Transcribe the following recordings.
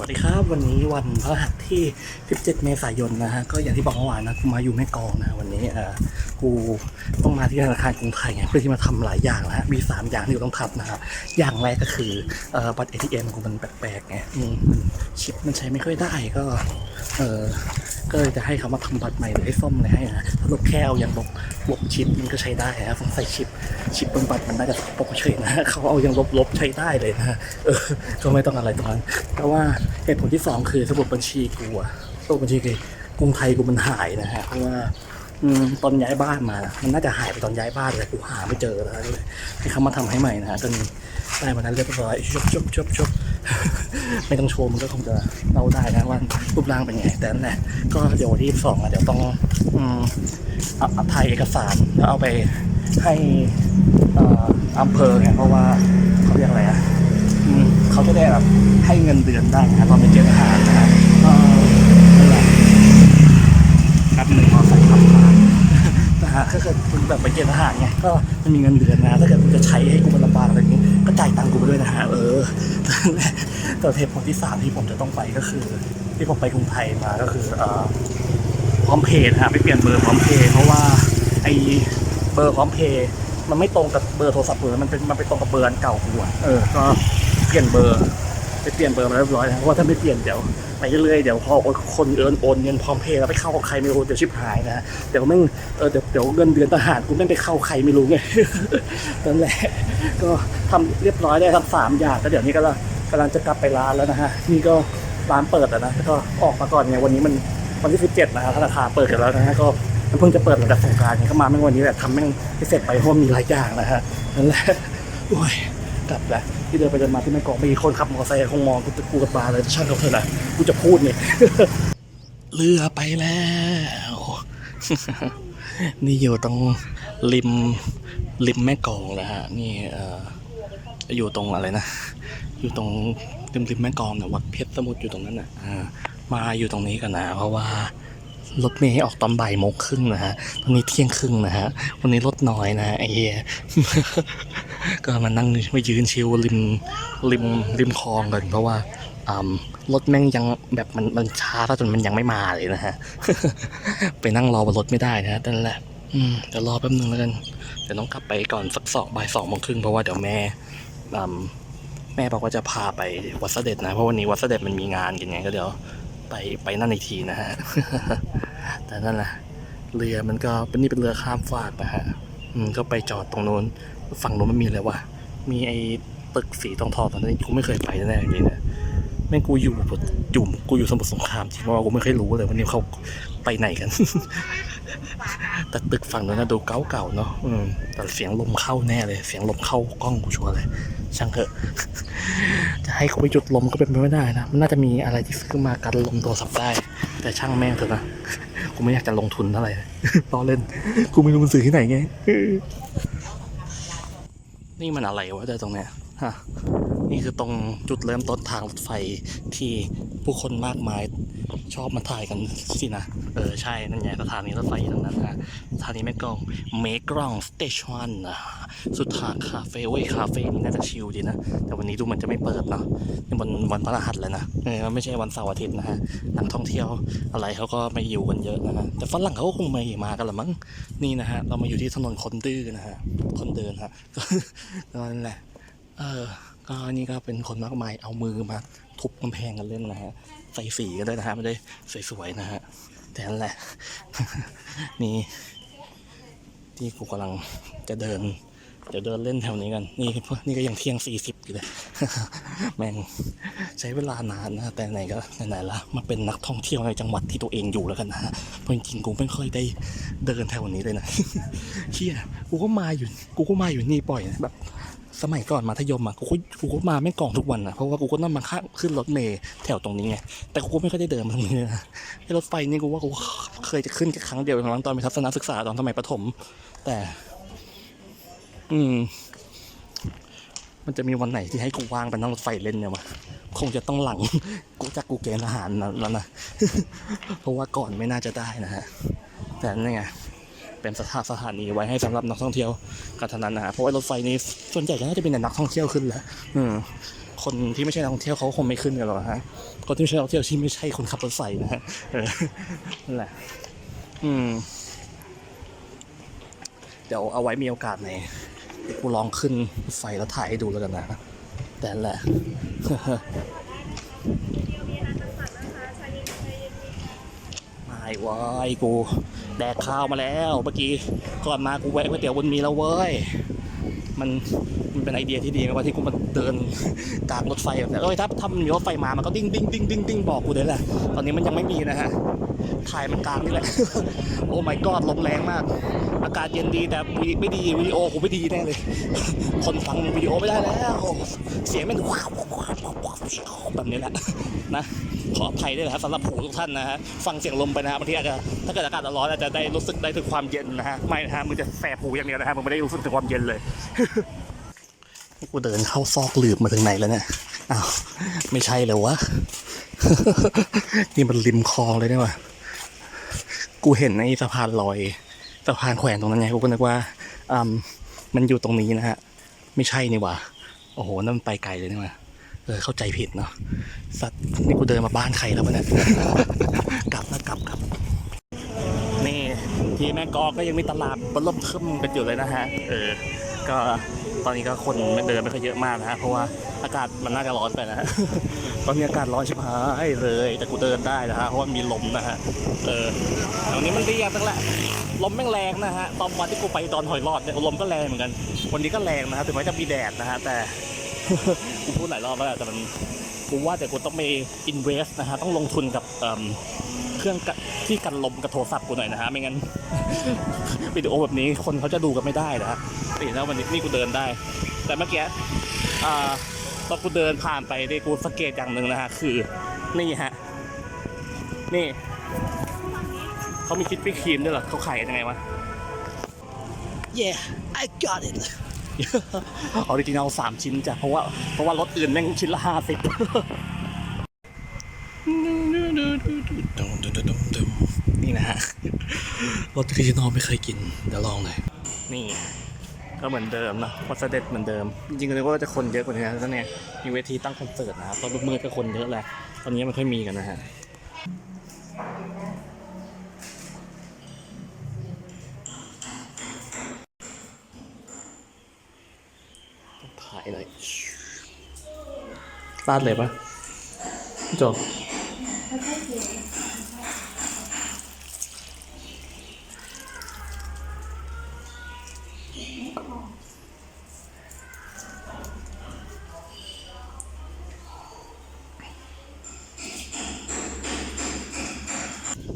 วัสดีครับ วันนี้วันพฤหัสที่ 17 เมษายนนะฮะก็อย่างที่บอกเมื่อวานนะกูมาอยู่แม่กองนะวันนี้อ่อกูต้องมาที่ธนาคารกรุงไทยไงเพื่อที่มาทำหลายอย่างนะฮะมีสามอย่างที่กูต้องทำนะครับอย่างแรกก็คือเอ่อบัตร ATM กูมันแปลกๆไงมันชิปมันใช้ไม่ค่อยได้ก็เออก็เลยจะให้เขามาทำบัตรใหม่หรือให้ซ่อมอะไรให้นะสรุปแค่เอาอย่างลบลบชิปมันก็ใช้ได้นะสงสัยชิปชิปบนบัตรมันน่าจะปกเฉยนะเขาเอาอย่างลบลบใช้ได้เลยนะเออก็ไม่ต้องอะไรตรงนั้นแต่ว่าเหตุผลที่สองคือสมุดบัญชีกูอะสมุดบัญชีคือกรุงไทยกูมันหายนะฮะเพราะว่าอืมตอนย้ายบ้านมา มันน่าจะหายไปตอนย้ายบ้านเลยกูหาไม่เจอแล้วเลยให้เขามาทำให้ใหม่นะฮะจนได้มานั้นเรียบร้อยชบชบชบชบไม่ต้องโชว์มันก็คงจะเล่าได้นะว่ารูปร่างเป็นไง แต่นั่นแหละก็เดี๋ยวที่สองอะเดี๋ยวต้องอืมเอาเอาถ่ายเอกสารแล้วเอาไปให้เอ่ออำเภอไงเพราะว่าเขาเรียกอะไรอะ เขาจะได้แบบให้เงินเดือนได้นะตอนไปเจอทหารนะฮะก็นั่นแหละครับหนึ่งมอไซค์ขับผ่านนะฮะถ้าเกิดคุณแบบไปเกณฑ์ทหารไงก็จะมีเงินเดือนนะถ้าเกิดคุณจะใช้ให้กูมันลำบากอะไรอย่างนี้ก็จ่ายตังค์กูไปด้วยนะฮะเออนั่นแต่เหตุผลที่สามที่ผมจะต้องไปก็คือ ที่ผมไปกรุงไทยมาก็คือเอ่อพร้อมเพย์นะฮะไปเปลี่ยนเบอร์พร้อมเพย์เพราะว่าไอเบอร์พร้อมเพย์ มันไม่ตรงกับเบอร์โทรศัพท์เบอร์มันเป็นมันไปตรงกับเบอร์อันเก่ากูอะเออก็เปลี่ยนเบอร์ไปเปลี่ยนเบอร์มาเรียบร้อยนะเพราะว่าถ้าไม่เปลี่ยนเดี๋ยวไปเรื่อยๆเดี๋ยวพอคนเอินโอนเงินพร้อมเพย์แล้วไปเข้ากับใครไม่รู้เดี๋ยวชิบหายนะเดี๋ยวแม่งเออเดี๋ยวเดี๋ยวเงินเดือนทหารกูแม่งไปเข้าใครไม่รู้ไงนั่นแหละ ก็ทำเรียบร้อยได้ทั้งสามอย่างก็เดี๋ยวนี้ก็ละกำลังจะกลับไปร้านแล้วนะฮะนี่ก็ร้านเปิดแล้วนะแล้วก็ออกมาก่อนไงวันนี้มันวันที่สิบเจ็ดนะฮะธนาคารเปิดกันแล้วนะฮะก็มัน เพิ่งจะเปิดหลังจากสงการเนี่ยก็มาแม่งวันนี้แหละทำแม่งให้เสร็จไปเพราะมีหลายอย่างนะฮะนั่นแหละโอ้ยกลับแล้วที่เดินไปเดินมาที่แม่กองมีคนขับมอเตอร์ไซค์คงมองกูจะกูกับบาเลยช่างเขาเถอะนะกูจะพูดเนี่ยเรือไปแล้วนี่อยู่ตรงริมริมแม่กองนะฮะนี่เอ่ออยู่ตรงอะไรนะ อยู่ตรงริมริมแม่กองเนี่ยวัดเพชรสมุทรอยู่ตรงนั้นนะอ่ามาอยู่ตรงนี้กันนะ เพราะว่า รถเมย์ออกตอนบ่ายโมงครึ่งนะฮะ ตอนนี้เที่ยงครึ่งนะฮะ วันนี้รถน้อยนะไอ้เหี้ยก็มานั่งมายืนชิวริมริมริมคลองกันเพราะว่ารถแม่งยังแบบมันมันช้าจนมันยังไม่มาเลยนะฮะ ไปนั่งรอบนรถไม่ได้นะนั่นแหละอืมเดี๋ยวรอแป๊บนึงแล้วกัน เดี๋ยวต้องกลับไปก่อนสักสองบ่ายสองโมงครึ่งเพราะว่าเดี๋ยวแม่แม่บอกว่าจะพาไปวัดเสด็จนะ เพราะวันนี้วัดเสด็จมันมีงานกันไงก็เดี๋ยว ไปไปนั่นอีกทีนะฮะ แต่นั่นแหละเรือมันก็เป็นนี่เป็นเรือข้ามฟากนะฮะก็ไปจอดตรงนู้น ฝั่งนู้นมันมีอะไรวะ มีไอ้ตึกสีทองทองตอนนั้นกูไม่เคยไปแน่ๆจริงนะแม่งกูอยู่อยู่กูอยู่สมุทรสงครามจริงเพราะว่ากูไม่เคยรู้เลยวันนี้เขาไปไหนกัน แต่ตึกฝั่งนู้นนะดูเก่าๆเนาะอืมแต่เสียงลมเข้าแน่เลย เสียงลมเข้ากล้องกูชัวร์เลยช่างเถอะ จะให้เขาไปจุดลมก็เป็นไปไม่ได้นะ มันน่าจะมีอะไรที่ซื้อมากันลมโทรศัพท์ได้ แต่ช่างแม่งเถอะนะ กูไม่อยากจะลงทุนเท่าไหร่ล้อเล่น กูไม่รู้มันซื้อที่ไหนไง นี่มันอะไรวะเดี๋ยวตรงเนี้ย ฮะนี่คือตรงจุดเริ่มต้นทางรถไฟที่ผู้คนมากมายชอบมาถ่ายกันสินะ เออ ใช่ นั่นไงสถานีรถไฟอยู่ตรงนั้นฮะสถานีแม่กลองเมกรองสเตชันนะสุดทางคาเฟ่เว้ยคาเฟ่นี่น่าจะชิลดีนะ แต่วันนี้ดูเหมันจะไม่เปิดเนาะนี่วันวันพฤหัสเลยนะเออไม่ใช่วันเสาร์อาทิตย์นะฮะนักท่องเที่ยวอะไรเขาก็ไม่อยู่กันเยอะนะฮะแต่ฝรั่งเขาก็คงไม่มากันละมั้งนี่นะฮะเรามาอยู่ที่ถนนคนดื้อนะฮะคนเดินฮะก็นั่นแหละ เออก็นี่ก็เป็นคนมากมายเอามือมาทุบกำแพงกันเล่นนะฮะใส่สีกันด้นะฮะไม่ได้สวยๆนะฮะแต่นั่นแหละ นี่ที่กูกำลังจะเดินเดี๋ยวเดินเล่นแถวนี้กัน นี่นี่ก็ยังเที่ยงสี่สิบอยู่เลย แม่งใช้เวลานานนะ แต่ไหนก็ไหนๆละมาเป็นนักท่องเที่ยวในจังหวัดที่ตัวเองอยู่แล้วกันนะฮะเพราะจริงๆกูไม่ค่อยได้เดินแถวนี้เลยนะเชี่ยกูก็มาอยู่ กูก็มาอยู่นี่บ่อยนะแบบ สมัยก่อนมัธยมอะกูก็กูก็มาแม่กล่องทุกวันอะเพราะว่ากูก็ต้องมาข้ามขึ้นรถเมล์แถวตรงนี้ไงแต่กูก็ไม่ค่อยได้เดินมาตรงนี้นะไอ้รถไฟนี่กูว่ากูเคยจะขึ้นแค่ครั้งเดียวตอนไปทัศนศึกษาตอนสมัยประถม แต่ อืม มันจะมีวันไหนที่ให้กูว่างไปนั่งรถไฟเล่นเนี่ยวะคงจะต้องหลังกูจากกูเกณฑ์ทหารแล้วนะเพราะว่าก่อนไม่น่าจะได้นะฮะแต่นี่ไง เป็นสถานสถานีไว้ให้สำหรับนักท่องเที่ยวกันเท่านั้นนะฮะเพราะว่ารถไฟนี้ส่วนใหญ่ก็น่าจะเป็นแต่นักท่องเที่ยวขึ้นแหละอืมคนที่ไม่ใช่นักท่องเที่ยวเขาคงไม่ขึ้นกันหรอกฮะคนที่ไม่ใช่นักท่องเที่ยวที่ไม่ใช่คนขับรถไฟนะฮะเออนั่นแหละ อืม เดี๋ยวเอาไว้มีโอกาสในเดี๋ยวกูลองขึ้นรถไฟแล้วถ่ายให้ดูแล้วกันนะ แต่นั่นแหละไม่เว้ยกู แดกข้าวมาแล้วเมื่อกี้ก่อนมากูแวะก๋วยเตี๋ยวบนมีแล้วเว้ยมันมันเป็นไอเดียที่ดีนะว่าที่กูมาเดินกลางรถไฟแบบนี้เอ้ยถ้าถ้ามันมีรถไฟมามันก็ดิ้งดิ้งดิ้งดิ้งดิ้งบอกกูเลยแหละตอนนี้มันยังไม่มีนะฮะถ่ายมันกลางนี่แหละ โอ้ my god ลมแรงมาก อากาศเย็นดีแต่วิไม่ดีวิดีโอกูไม่ดีแน่เลย คนฟังวิดีโอไม่ได้แล้ว เสียงมันแบบนี้แหละนะ ขออภัยด้วยนะครับสำหรับหูทุกท่านนะฮะฟังเสียงลมไปนะฮะบางทีอาจจะถ้าเกิดอากาศร้อนอาจจะได้รู้สึกได้ถึงความเย็นนะฮะไม่นะฮะมึงจะแสบหูอย่างเดียวนะฮะมึงไม่ได้รู้สึกถึงความเย็นเลยกูเดินเข้าซอกหลืบมาถึงไหนแล้วเนี่ยอ้าวไม่ใช่เลยวะนี่มันริมคลองเลยนี่หว่ากูเห็นไอ้สะพานลอยสะพานแขวนตรงนั้นไงกูก็นึกว่าอ่ามันอยู่ตรงนี้นะฮะ ไม่ใช่นี่ว่าโอ้โหนั่นมันไปไกลเลยนี่หว่า เออเข้าใจผิดเนาะสัตว์นี่กูเดินมาบ้านใครแล้ววะเนี่ยกลับแล้วกลับกลับนี่ที่แม่กอก็ยังมีตลาดบนล่มทึมกันอยู่เลยนะฮะ เออ ก็ตอนนี้ก็คนเดินไม่ค่อยเยอะมากนะฮะเพราะว่าอากาศมันน่าจะร้อนไปนะฮะตอนนี้อากาศร้อนชิบหายเลย แต่กูเดินได้นะฮะเพราะว่ามีลมนะฮะเออแถวนี้มันดีอย่างนึงแหละลมแม่งแรงนะฮะตอนวันที่กูไปตอนหอยรอดเนี่ยลมก็แรงเหมือนกัน วันนี้ก็แรงนะฮะถึงแม้จะมีแดดนะฮะแต่ กูพูดหลายรอบแล้วแต่มันกูว่าแต่กูต้องไปอินเวสนะฮะต้องลงทุนกับเครื่องที่กันลมกับโทรศัพท์กูหน่อยนะฮะไม่งั้นวิดีโอแบบนี้คนเขาจะดูกันไม่ได้นะฮะนี่แล้ววันนี้นี่กูเดินได้ แต่เมื่อกี้ตอนกูเดินผ่านไปได้กูสังเกตอย่างหนึ่งนะฮะคือนี่ฮะนี่เขามีคิดปี้ครีมด้วยเหรอเขาขายยังไงวะ Yeah I got it ออริจินัลสามชิ้นจ้ะเพราะว่าเพราะว่ารถอื่นแม่งชิ้นละห้าสิบนี่นะฮะรถออริจินัลไม่เคยกินเดี๋ยวลองหน่อยนี่ ก็เหมือนเดิมนะวัสเด็ดเหมือนเดิม จริงๆก็เลยว่าจะคนเยอะกว่านี้นะแล้วเนี่ยมีเวทีตั้งคอนเสิร์ตนะครับตอนมืดก็คนเยอะแหละตอนนี้ไม่ค่อยมีกันนะฮะ ถ่ายเลยลาดเลยปะจบเ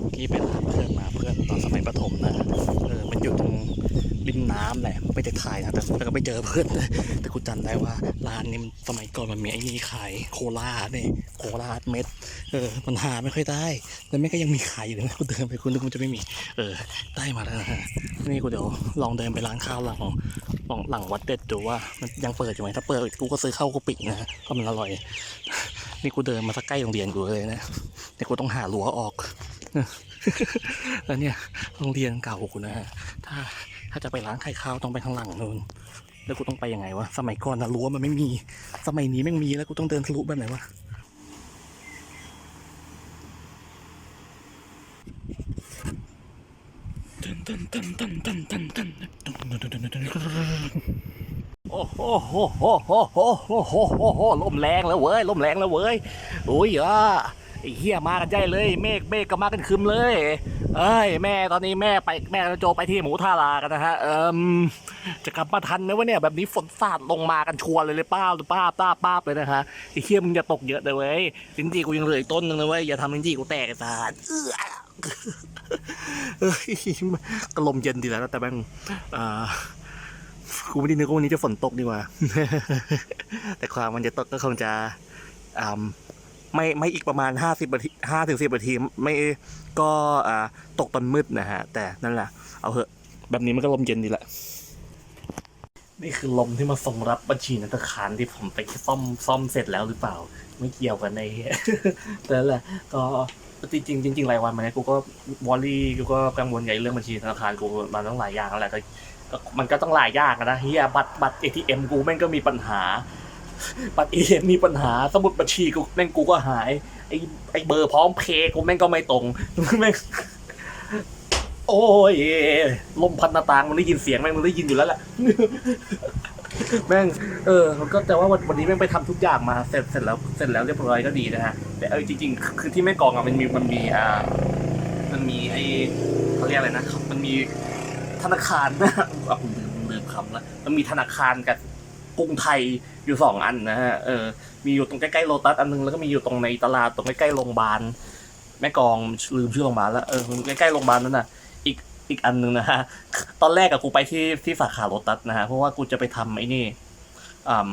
มื่อกี้ไปร้านเพื่อนมาเพื่อนตอนสมัยประถมนะ เออ มันอยู่ตรง ริมน้ำแหละไม่ได้ถ่ายนะแต่แต่ก็ไปเจอเพื่อนแต่กูจำได้ว่าร้านนี้มันสมัยก่อนมันมีไอ้นี่ขายโคลาเนี่ยโคลาเม็ดเออมันหาไม่ค่อยได้แต่แม่ก็ยังมีขายอยู่เลยนะกูเดินไปคุณนึกมันจะไม่มี เออ ได้มาแล้วนะฮะนี่กูเดี๋ยวลองเดินไปร้านข้าวหลังหลังหลังวัดเด็ดดูว่ามันยังเปิดอยู่ไหมถ้าเปิดกูก็ซื้อข้าวกูปินะฮะเพราะมันอร่อย นี่กูเดินมาสักใกล้โรงเรียนกูเลยนะแต่กูต้องหารั้วออกแล้วเนี่ยโรงเรียนเก่ากูนะฮะถ้า ถ้าจะไปร้านไข่ข้าวต้องไปทางหลังนู้นแล้วกูต้องไปยังไงวะ สมัยก่อนนะรั้วมันไม่มี สมัยนี้แม่งมีแล้วกูต้องเดินทะลุแบบไหนวะโอ้โหโหโหโหโหโหลมแรงแล้วเว้ย ลมแรงแล้วเว้ย โอ้ยอะ ไอ้เหี้ยมากันใหญ่เลย เมฆเมฆก็มากันคึมเลย เอ้ย แม่ตอนนี้แม่ไปแม่โจไปที่หมูท่ารากันนะฮะ เอิมจะกลับมาทันนะวะเนี่ยแบบนี้ฝนสาดลงมากันชวร์เลยเลยป้าหรือป้าป้าป้าเลยนะฮะไอ้เหี้ยมึงอย่าตกเยอะเลยเว้ยลิ้นจี่กูยังเหลืออีกต้นนึงเลยเว้ยอย่าทำลิ้นจี่กูแตกไอ้สัสเอื้อเอ้ยก็ลมเย็นดีแล้วแต่แม่งอ่ากูไม่ได้นึกว่าวันนี้จะฝนตกดีกว่า แต่ความมันจะตกก็คงจะอ่า ไม่ไม่อีกประมาณห้าสิบนาทีห้าถึงสิบนาทีไม่ก็อ่าตกตอนมืดนะฮะ แต่นั่นแหละ เอาเหอะ แบบนี้มันก็ลมเย็นดีแหละ นี่คือลมที่มาส่งรับบัญชีนัตคารที่ผมไปซ่อมซ่อมเสร็จแล้วหรือเปล่า ไม่เกี่ยวกันในแต่นั่นแหละก็จริงๆจริงๆรายวันมาเนี้ยกูก็วอรี่กูก็กังวลใหญ่เรื่องบัญชีธนาคารกูมันต้องหลายอย่างแล้วแหละก็มันก็ต้องหลายอย่างนะเฮียบัตรบัตรเอทีเอ็มกูแม่งก็มีปัญหา บัตรเอทีเอ็มมีปัญหาสมุดบัญชีกูแม่งกูก็หาย ไอไอเบอร์พร้อมเพย์กูแม่งก็ไม่ตรงแม่งโอ้ยลมพัดหน้าต่างมันได้ยินเสียงแม่งมันได้ยินอยู่แล้วแหละแม่งเออก็แต่ว่าวันนี้แม่งไปทำทุกอย่างมาเสร็จเสร็จแล้วเสร็จแล้วเรียบร้อยก็ดีนะฮะแต่เออจริงๆ คือที่แม่กองอะมันมีมันมีอ่ามันมีไอเขาเรียกอะไรนะมันมีธนาคารนะอะผมลืมลืมคำล้วมันมีธนาคารกับกรุงไทย อยู่สองอันนะฮะเออมีอยู่ตรงใกล้ๆโลตัสอันนึงแล้วก็มีอยู่ตรงในตลาดตรงใกล้ๆโรงพยาบาลแม่กองลืมชื่อโรงพยาบาลแล้วเออใกล้ๆโรงพยาบาลนั่นน่ะอีกอีกอันหนึ่งนะฮะตอนแรกอะกูไปที่ที่สาขาโลตัสนะฮะเพราะว่ากูจะไปทำไอ้นี่อ่า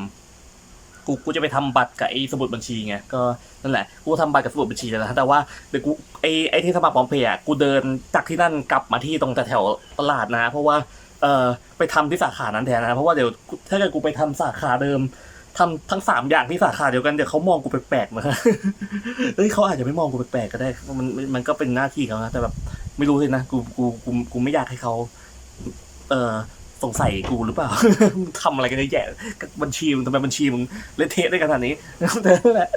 กูกูจะไปทำบัตรกับไอ้สมุดบัญชีไงก็นั่นแหละกูทำบัตรกับสมุดบัญชีแล้วนะแต่ว่าเดี๋ยวกูไอ้ไอ้ที่สมัครพร้อมเพย์อะกูเดินจากที่นั่นกลับมาที่ตรงแถวตลาดนะ เพราะว่าเอ่อไปทำที่สาขานั้นแทนนะเพราะว่าเดี๋ยวถ้าเกิดกูไปทำสาขาเดิม ทำทั้งสามอย่างที่สาขาเดียวกันเดี๋ยวเขามองกูแปลกๆนะเฮ้ยเขาอาจจะไม่มองกูแปลกๆก็ได้ มันมันก็เป็นหน้าที่เขานะแต่แบบไม่รู้สินะกูกูกูกูไม่อยากให้เขาเออสงสัยกูหรือเปล่ามึงทำอะไรกันเยแยะกับบัญชีมึงทำไมบัญชีมึงเละเทะได้ขนาดนี้แต่นั่นแหละ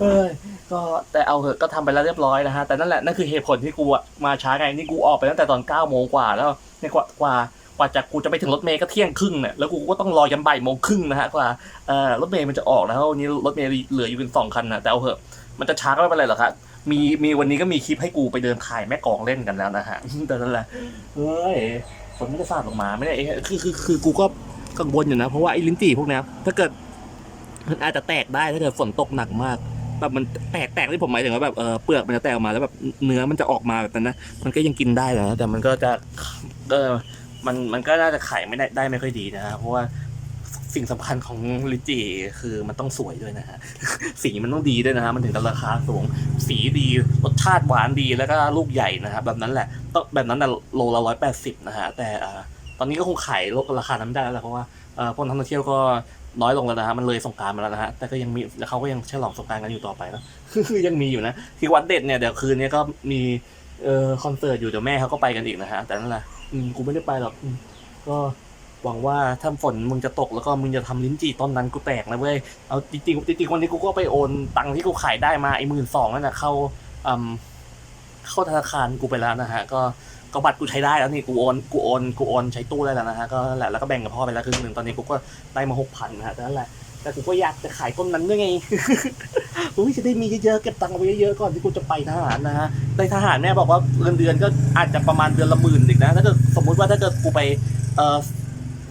เออก็แต่เอาเถอะก็ทำไปแล้วเรียบร้อยนะฮะแต่นั่นแหละนั่นคือเหตุผลที่กูมาช้าไงนี่กูออกไปตั้งแต่ตอนเก้าโมงกว่าแล้วเนี่ยกว่ากว่า กว่าจะกูจะไปถึงรถเมย์ก็เที่ยงครึ่งเนี่ยแล้วกูก็ต้องรอยันบ่ายโมงครึ่งนะฮะกว่าเออรถเมย์มันจะออกแล้ววันนี้รถเมย์เหลืออยู่เป็นสองคันนะแต่เอาเถอะมันจะช้าก็ไม่เป็นไรหรอกครับมีมีวันนี้ก็มีคลิปให้กูไปเดินถ่ายแม่กองเล่นกันแล้วนะฮะแต่นั่นแหละเฮ้ยฝนไม่ได้สาดลงมาไม่ได้คือคือคือกูก็กังวลอยู่นะเพราะว่าไอ้ลิ้นจี่พวกนี้ถ้าเกิดมันอาจจะแตกได้ถ้าเกิดฝนตกหนักมากแบบมันแตกแตกที่ผมหมายถึงว่าแบบเออเปลือกมันจะแตกออกมาแล้วแบบเนื้อมันจะออกมาแบบนั้นนะมันก็ยังกินได้แหละแต่มันก็จะเออ มันมันก็น่าจะไข่ไม่ได้ได้ไม่ค่อยดีนะฮะเพราะว่าสิ่งสำคัญของลิจี่คือมันต้องสวยด้วยนะฮะสีมันต้องดีด้วยนะฮะมันถึงจะราคาสูง สีดีรสชาติหวานดีแล้วก็ลูกใหญ่นะครับแบบนั้นแหละต้องแบบนั้นน่ะโลละร้อยแปดสิบนะฮะแต่ตอนนี้ก็คงขายลดราคานั้นไม่ได้แล้วเพราะว่าพวกนักท่องเที่ยวก็น้อยลงแล้วนะฮะมันเลยสงการมาแล้วนะฮะแต่ก็ยังมีแล้วเขาก็ยังฉลองสงการกันอยู่ต่อไปนะยังมีอยู่นะที่วัดเด็ดเนี่ยเดี๋ยวคืนนี้ก็มีเอ่อคอนเสิร์ตอยู่เดี๋ยวแม่เขาก็ไปกันอีกนะฮะแต่นั่นแหละ อืมกูไม่ได้ไปหรอกอืมก็หวังว่าถ้าฝนมึงจะตกแล้วก็มึงจะทำลิ้นจี่ต้นนั้นกูแตกนะเว้ยเอาจริงๆจริงๆวันนี้กูก็ไปโอนตังค์ที่กูขายได้มาไอ้หมื่นสองนั่นนะเข้าอืมเข้าธนาคารกูไปแล้วนะฮะ ก็ก็บัตรกูใช้ได้แล้วนี่กูโอนกูโอนกูโอนใช้ตู้ได้แล้วนะฮะก็แหละแล้วก็แบ่งกับพ่อไปแล้วครึ่งหนึ่งตอนนี้กูก็ได้มาหกพันนะฮะแต่นั่นแหละ แต่กูก็อยากจะขายต้นนั้นด้วยไงอุ้ยจะได้มีเยอะๆเก็บตังค์เอาไว้เยอะๆก่อนที่กูจะไปทหารนะฮะในทหารแม่บอกว่าเงินเดือนก็อาจจะประมาณเดือนละหมื่นอีกนะถ้าเกิดสมมุติว่าถ้าเกิดกูไปเอ่อ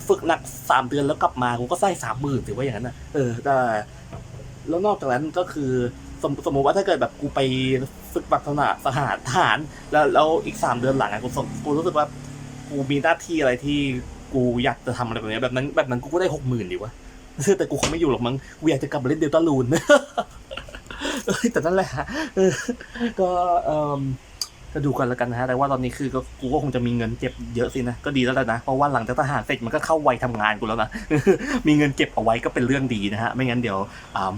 ฝึกหนักสามเดือนแล้วกลับมากูก็ได้สามหมื่นถือว่าอย่างนั้นนะเออแต่แล้วนอกจากนั้นก็คือสมสมมติว่าถ้าเกิดแบบกูไปฝึกบัตรทหารทหารทหาร แล้วแล้วอีกสามเดือนหลังอะกูกูรู้สึกว่ากูมีหน้าที่อะไรที่กูอยากจะทำอะไรแบบนี้แบบนั้นแบบนั้นกูก็ได้หกหมื่นดีวะ แต่กูคงไม่อยู่หรอกมั้งกูอยากจะกลับมาเล่นเดลต้าลูนแต่นั่นแหละฮะก็ก็ดูกันแล้วกันนะฮะ แต่ว่าตอนนี้คือก็กูก็คงจะมีเงินเก็บเยอะสินะ ก็ดีแล้วแหละนะ เพราะว่าหลังจากทหารเสร็จมันก็เข้าวัยทำงานกูแล้วนะ มีเงินเก็บเอาไว้ก็เป็นเรื่องดีนะฮะ ไม่งั้นเดี๋ยวอ่า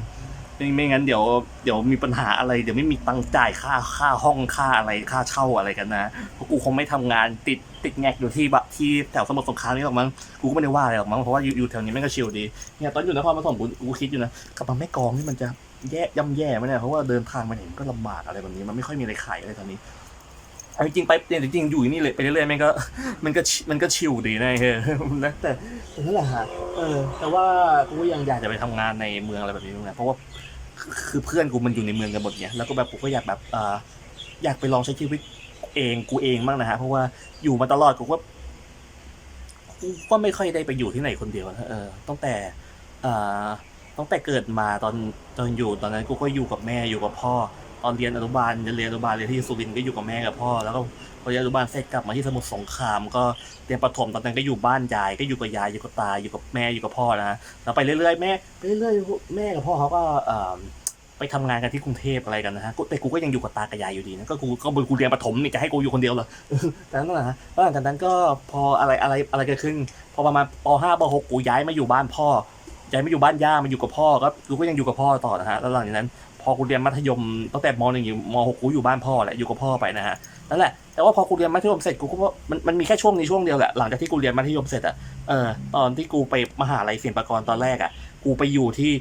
ไม่ไม่งั้นเดี๋ยวเดี๋ยวมีปัญหาอะไร เดี๋ยวไม่มีตังค์จ่ายค่าค่าห้องค่าอะไรค่าเช่าอะไรกันนะเพราะกูคงไม่ทำงานติดติดแงกอยู่ที่บะที่แถวสมุทรสงครามนี่หรอกมั้งกูก็ไม่ได้ว่าอะไรหรอกมั้งเพราะว่าอยู่อยู่แถวนี้แม่งก็ชิลดีเนี่ยตอนอยู่นครปฐมกูกูคิดอยู่นะกลับมาแม่กองนี่มันจะแย่ย่ำแย่ไหมเนี่ยเพราะว่าเดินทางมาเนี่ยมันก็ลำบากอะไรแบบนี้มันไม่ค่อยมีอะไรขายเลยตอนนี้จริงไปจริงอยู่นี่เลยไปเรื่อยๆมันก็มันก็มันก็ชิลดีนะเฮ้ยนะแต่นั่นแหละฮะเออแต่ว่ากูยังอยากจะไปทำงานในเมืองอะไรแบบนี้นะเพราะว่า คือเพื่อนกูมันอยู่ในเมืองกันหมดเนี่ยแล้วก็แบบกูก็อยากแบบเอออยากไปลองใช้ชีวิตเองกูเองบ้างนะฮะเพราะว่าอยู่มาตลอดกูก็กูก็ไม่ค่อยได้ไปอยู่ที่ไหนคนเดียวนะเออตั้งแต่เอ่อตั้งแต่เกิดมาตอนตอนอยู่ตอนนั้นกูก็อยู่กับแม่อยู่กับพ่อ ตอนเรียนอนุบาลจะเรียนอนุบาลเรียนที่สุรินทร์ก็อยู่กับแม่กับพ่อแล้วก็พอเรียนอนุบาลเสร็จกลับมาที่สมุทรสงคราม ก็เรียนประถมตอนนั้นก็อยู่บ้านยายก็อยู่กับยายอยู่กับตาอยู่กับแม่อยู่กับพ่อนะแล้วไปเรื่อยๆแม่ไปเรื่อยๆแม่กับพ่อเขาก็ไปทำงานกันที่กรุงเทพอะไรกันนะฮะแต่กูก็ยังอยู่กับตากับยายอยู่ดีนะก็กูก็กูเรียนประถมนี่จะให้กูอยู่คนเดียวเหรอแต่นั่นแหละฮะแล้วหลังจากนั้นก็พออะไรอะไรอะไรเกิดขึ้น พอประมาณป .5 ป .6 กูย้ายมาอยู่บ้านพ่อย้ายมาอยู่บ้านย่ามาอยู่กับพ่อก็กูก็ยังอยู่กับพ่อต่อนะฮะแล้วหลังจากนั้น พอกูเรียนมัธยมตั้งแต่มหนึ่งอยู่มหกกูอยู่บ้านพ่อแหละอยู่กับพ่อไปนะฮะนั่นแหละแต่ว่าพอกูเรียนมัธยมเสร็จกูก็ว่ามันมันมีแค่ช่วงนี้ช่วงเดียวแหละหลังจากที่กูเรียนมัธยมเสร็จอะเออตอนที่กูไปมหาลัยศิลปากรตอนแรกอะกูไปอยู่ที่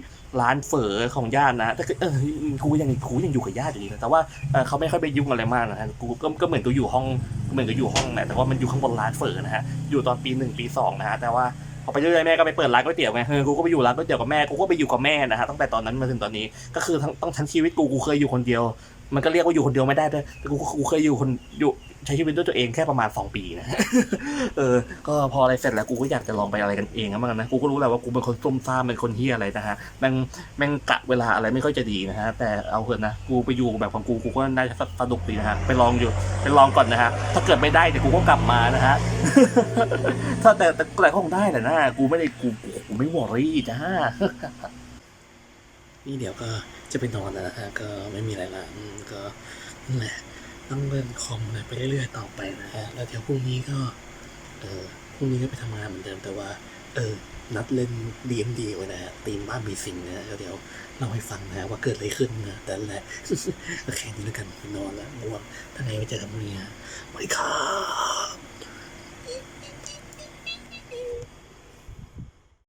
ร้านเฝอของญาตินะแต่ก็เออกูยังกูยังอยู่กับญาติอยู่นะแต่ว่าเขาไม่ค่อยไปยุ่งอะไรมากนะฮะกูก็ก็เหมือนกูอยู่ห้องเหมือนกูอยู่ห้องแหละแต่ว่ามันอยู่ข้างบนร้านเฝอนะฮะอยู่ตอนปีหนึ่งปีสองนะฮะแต่ว่า อไปเรื่อยๆแม่ก็ไปเปิดร้านก๋วยเตี๋ยวไงเออกูก็ไปอยู่ร้านก๋วยเตี๋ยวกับแม่กูก็ไปอยู่กับแม่นะฮะตั้งแต่ตอนนั้นมาถึงตอนนี้ก็คือทั้งต้องทั้งชีวิตกูกูเคยอยู่คนเดียว มันก็เรียกว่าอยู่คนเดียวไม่ได้ด้วยแต่กูกูเคยอยู่คนอยู่ ใช้ชีวิตด้วยตัวเองแค่ประมาณ2ปีนะ เออ ก็พออะไรเสร็จแล้วกูก็อยากจะลองไปอะไรกันเองนะมั้งนะ กูก็รู้แหละว่ากูเป็นคนซุ่มซ่ามเป็นคนเฮียอะไรนะฮะ แม่งแม่งกะเวลาอะไรไม่ค่อยจะดีนะฮะ แต่เอาเถอะนะ กูไปอยู่แบบของกู กูก็น่าจะสนุกดีนะฮะ ไปลองอยู่ ไปลองก่อนนะฮะ ถ้าเกิดไม่ได้เดี๋ยวกูก็กลับมานะฮะ ถ้าแต่แต่แต่คงได้แหละนะ กูไม่ได้กูกูกูไม่วอรี่จ้านี่เดี๋ยวก็จะไปนอนแล้วนะฮะ ก็ไม่มีอะไรละก็นั่นแหละ ต้องเล่นคอมไปเรื่อยๆต่อไปนะฮะแล้วเดี๋ยวพรุ่งนี้ก็เออพรุ่งนี้ก็ไปทำงานเหมือนเดิมแต่ว่า เออ นัดเล่น D&D ไว้นะฮะตีมบ้านมีสิงนะฮะก็เดี๋ยวเล่าให้ฟังนะฮะว่าเกิดอะไรขึ้นนะแต่แหละก็แค่นี้แล้วกันนอนแล้วง่วงถ้าไงไปเจอกันพรุ่งนี้ฮะไวัสดีครับ